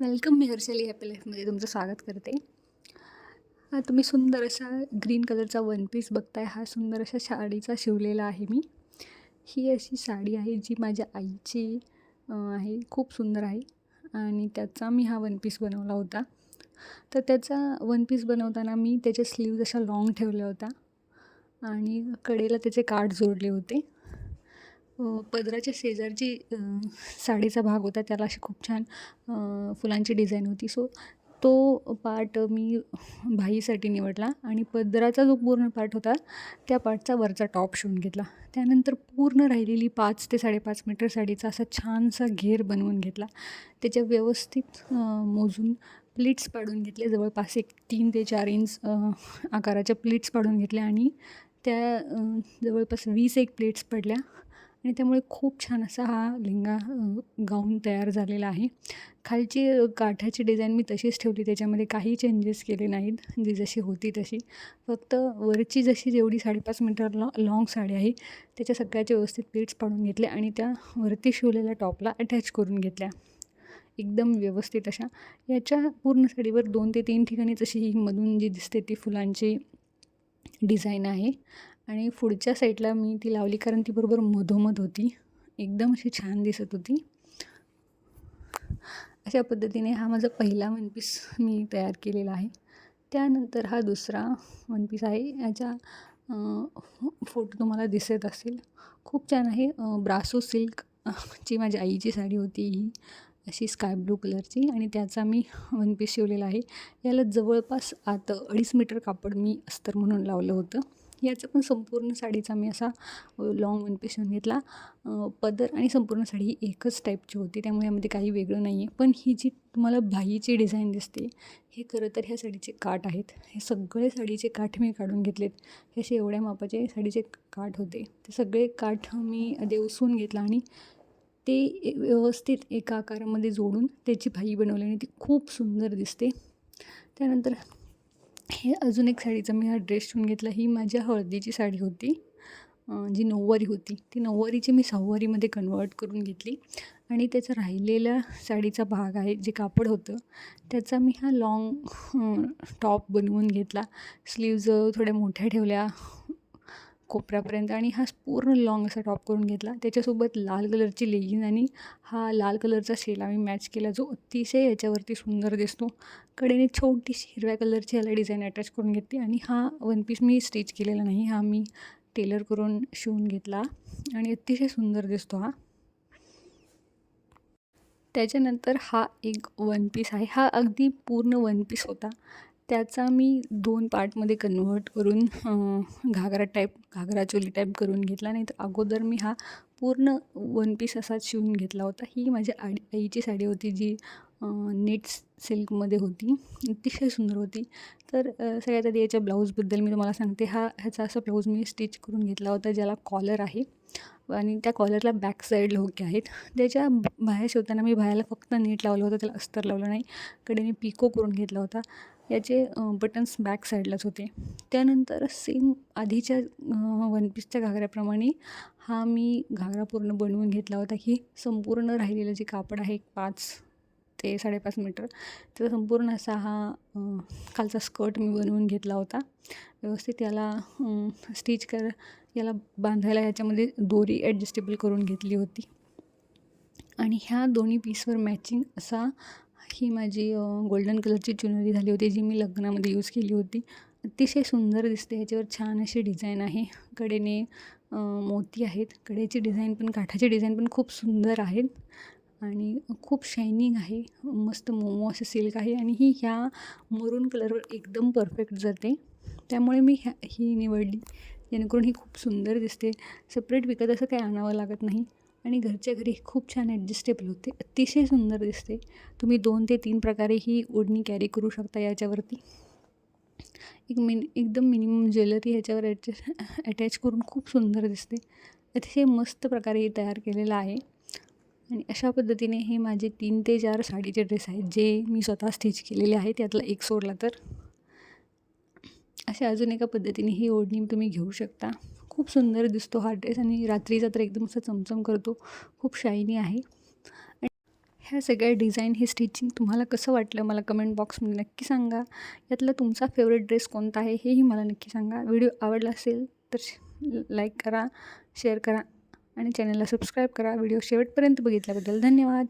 Welcome मी हर्षली happy लाईफमध्ये तुमचं स्वागत करते. तुम्ही सुंदर असा ग्रीन कलरचा वन पीस बघताय. हा सुंदर अशा साडीचा शिवलेला आहे मी. ही अशी साडी आहे जी माझ्या आईची आहे. खूप सुंदर आहे. आणि त्याचा मी हा वन पीस बनवला होता. तर त्याचा वन पीस बनवताना मी त्याच्या स्लीव्ज अशा लाँग ठेवल्या होत्या. आणि कडेला त्याचे काठ जोडले होते. पदराच्या शेजारची साडीचा भाग होता त्याला अशी खूप छान फुलांची डिझाईन होती. सो तो पार्ट मी भाईसाठी निवडला आणि पदराचा जो पूर्ण पार्ट होता त्या पार्टचा वरचा टॉप शिवून घेतला. त्यानंतर पूर्ण राहिलेली पाच ते साडेपाच मीटर साडीचा असा छानसा घेर बनवून घेतला. त्याच्या व्यवस्थित मोजून प्लेट्स पाडून घेतले. जवळपास एक तीन ते चार इंच आकाराच्या प्लेट्स पाडून घेतल्या आणि त्या जवळपास वीस एक प्लेट्स पडल्या. आणि त्यामुळे खूप छान असा हा लिंगा गाऊन तयार झालेला आहे. खालची काठाची डिझाईन मी तशीच ठेवली. त्याच्यामध्ये काही चेंजेस केले नाहीत. जी जशी होती तशी. फक्त वरची जशी जेवढी साडेपाच मीटर लॉ लाँग साडी आहे त्याच्या सगळ्याचे व्यवस्थित प्लेट्स पाडून घेतले आणि त्या वरती शिवलेल्या टॉपला अटॅच करून घेतल्या. एकदम व्यवस्थित अशा. याच्या पूर्ण साडीवर दोन ते तीन ठिकाणी जशी ही मधून जी दिसते ती फुलांची डिझाईन आहे. आणि पुढच्या साईडला मी ती लावली कारण ती बरोबर मधोमध होती. एकदम अशी छान दिसत होती. अशा पद्धतीने हा माझा पहिला वन पीस मी तयार केलेला आहे. त्यानंतर हा दुसरा वन पीस आहे. याच्या फोटो तुम्हाला दिसत असेल. खूप छान आहे. ब्रासो सिल्क ची माझ्या आईची साडी होती ही. अशी स्काय ब्लू कलरची आणि त्याचा मी वन पीस शिवलेला आहे. याला जवळपास आत अडीच मीटर कापड मी अस्तर म्हणून लावलं होतं. याचं पण संपूर्ण साडीचा मी असा लॉंग वन पीस शिवून घेतला. पदर आणि संपूर्ण साडी ही एकच टाईपची होती. त्यामुळे यामध्ये काही वेगळं नाही आहे पण ही जी तुम्हाला भाईची डिझाईन दिसते हे खरं तर ह्या साडीचे काठ आहेत. हे सगळे साडीचे काठ मी काढून घेतलेत. हे असे एवढ्या मापाचे साडीचे काठ होते. ते सगळे काठ मी देवसून घेतला आणि ते व्यवस्थित एका आकारामध्ये जोडून त्याची भाई बनवली आणि ती खूप सुंदर दिसते. त्यानंतर हे अजून एक साडीचा मी हा ड्रेस शिवून घेतला. ही माझ्या हळदीची साडी होती. जी नऊवारी होती. ती नऊवारीची मी सहावारीमध्ये कन्वर्ट करून घेतली. आणि त्याचा राहिलेला साडीचा भाग आहे जे कापड होतं त्याचा मी हा लाँग टॉप बनवून घेतला. स्लीव्ज थोड्या मोठ्या ठेवल्या. कोपऱ्यापर्यंत आणि हा पूर्ण लॉंग असा टॉप करून घेतला. त्याच्यासोबत लाल कलरची लेगिन आणि हा लाल कलरचा शेला आम्ही मॅच केला जो अतिशय याच्यावरती सुंदर दिसतो. कडेने छोटीशी हिरव्या कलरची याला डिझाईन अटॅच करून घेतली आणि हा वन पीस मी स्टिच केलेला नाही हा मी टेलर करून शिवून घेतला आणि अतिशय सुंदर दिसतो हा. त्याच्यानंतर हा एक वन पीस आहे. हा अगदी पूर्ण वन पीस होता. त्याचा मी दोन पार्टमध्ये कन्व्हर्ट करून घागरा टाईप घागरा चोली टाईप करून घेतला. नाही तर अगोदर मी हा पूर्ण वन पीस असाच शिवून घेतला होता. ही माझ्या आडी आईची साडी होती जी नेट सिल्कमध्ये होती. अतिशय सुंदर होती. तर सगळ्यात आधी याच्या ब्लाऊजबद्दल मी तुम्हाला सांगते. हा ह्याचा असा ब्लाऊज मी स्टिच करून घेतला होता ज्याला कॉलर आहे. आणि त्या कॉलरला बॅक साईडला होके आहेत त्याच्या बाहेर शिवताना मी बाहेरला फक्त नीट लावलं होतं त्याला अस्तर लावलं नाही. कडेने पिको करून घेतला होता. याचे बटन्स बॅक साईडलाच होते. त्यानंतर सेम आधीच्या वन पीसच्या घागऱ्याप्रमाणे हा मी घागरा पूर्ण बनवून घेतला होता. की संपूर्ण राहिलेलं जे कापड आहे पाच ते साडेपाच मीटर. त्याचा संपूर्ण असा हा खालचा स्कर्ट मी बनवून घेतला होता. व्यवस्थित याला स्टिच कर याला बांधायला याच्यामध्ये दोरी ॲडजस्टेबल करून घेतली होती. आणि ह्या दोन्ही पीसवर मॅचिंग असा ही माझी गोल्डन कलरची चुनरी झाली होती जी मी लग्नामध्ये यूज केली होती. अतिशय सुंदर दिसते ह्याच्यावर छान अशी डिझाईन आहे. कडेने मोती आहेत. कडेची डिझाईन पण काठाची डिझाईन पण खूप सुंदर आहेत. आणि खूप शायनिंग आहे. मस्त मोमो असं सिल्क आहे आणि ही ह्या मरून कलरवर एकदम परफेक्ट जाते. त्यामुळे मी ह्या ही निवडली. जेणेकरून ही खूप सुंदर दिसते. सेपरेट विकत असं काही आणावं लागत नाही. आणि घरच्या घरी खूप छान ॲडजस्टेबल होते. अतिशय सुंदर दिसते. तुम्ही दोन ते तीन प्रकारे ही ओढणी कॅरी करू शकता याच्यावरती. एक मिन एकदम मिनिमम ज्वेलरी ह्याच्यावर ॲडजस्ट अटॅच करून खूप सुंदर दिसते. अतिशय मस्त प्रकारे हे तयार केलेलं आहे. आणि अशा पद्धतीने हे माझे तीन ते चार साडीचे ड्रेस आहेत जे मी स्वतः स्टिच केलेले आहेत त्यातला एक सोडला तर. अशा अजून एका पद्धतीने ही ओढणी तुम्ही घेऊ शकता. खूप सुंदर दिसतो हा ड्रेस आणि रात्रीचा तर एकदम असा चमचम करतो. खूप शायनी आहे. आणि ह्या सगळ्या डिझाईन हे स्टिचिंग तुम्हाला कसं वाटलं मला कमेंट बॉक्समध्ये नक्की सांगा. यातला तुमचा फेवरेट ड्रेस कोणता आहे हेही मला नक्की सांगा. व्हिडिओ आवडला असेल तर लाईक करा शेअर करा. आणि चॅनलला सबस्क्राईब करा. व्हिडिओ शेवटपर्यंत बघितल्याबद्दल धन्यवाद.